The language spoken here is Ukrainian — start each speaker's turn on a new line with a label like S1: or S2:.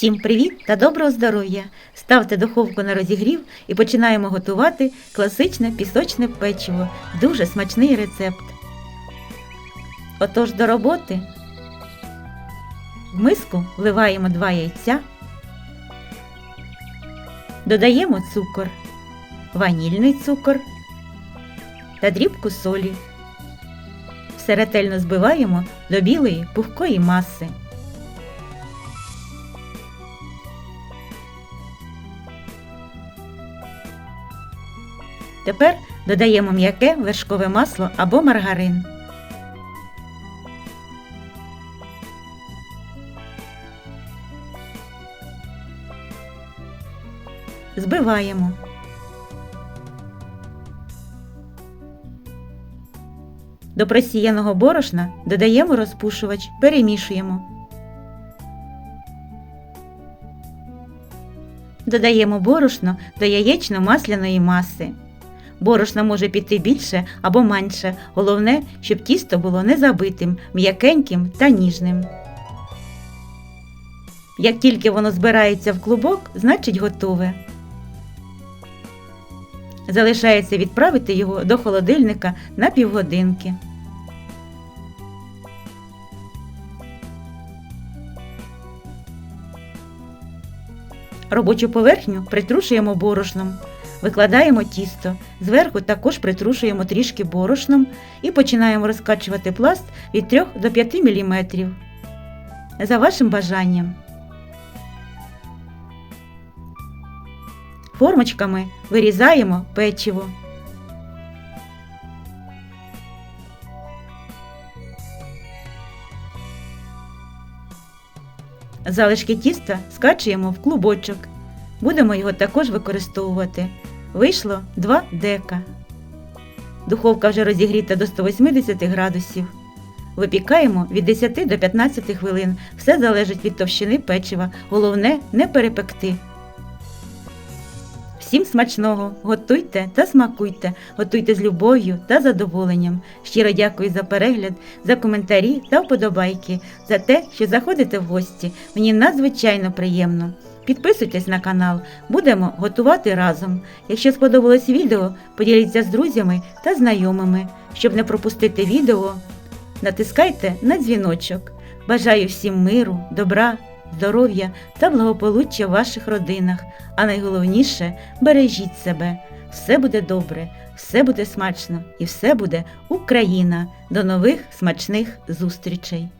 S1: Всім привіт та доброго здоров'я! Ставте духовку на розігрів і починаємо готувати класичне пісочне печиво. Дуже смачний рецепт. Отож до роботи. В миску вливаємо 2 яйця, додаємо цукор, ванільний цукор та дрібку солі. Все ретельно збиваємо до білої пухкої маси. Тепер додаємо м'яке вершкове масло або маргарин. Збиваємо. До просіяного борошна додаємо розпушувач, перемішуємо. Додаємо борошно до яєчно-масляної маси. Борошна може піти більше або менше. Головне, щоб тісто було не забитим, м'якеньким та ніжним. Як тільки воно збирається в клубок, значить готове. Залишається відправити його до холодильника на півгодинки. Робочу поверхню притрушуємо борошном. Викладаємо тісто, зверху також притрушуємо трішки борошном і починаємо розкачувати пласт від 3 до 5 мм. За вашим бажанням. Формочками вирізаємо печиво. Залишки тіста скачуємо в клубочок. Будемо його також використовувати. Вийшло 2 дека. Духовка вже розігріта до 180 градусів. Випікаємо від 10 до 15 хвилин. Все залежить від товщини печива. Головне не перепекти. Всім смачного! Готуйте та смакуйте, готуйте з любов'ю та задоволенням. Щиро дякую за перегляд, за коментарі та вподобайки, за те, що заходите в гості. Мені надзвичайно приємно. Підписуйтесь на канал, будемо готувати разом. Якщо сподобалось відео, поділіться з друзями та знайомими. Щоб не пропустити відео, натискайте на дзвіночок. Бажаю всім миру, добра, здоров'я та благополуччя в ваших родинах. А найголовніше бережіть себе. Все буде добре, все буде смачно і все буде Україна. До нових смачних зустрічей!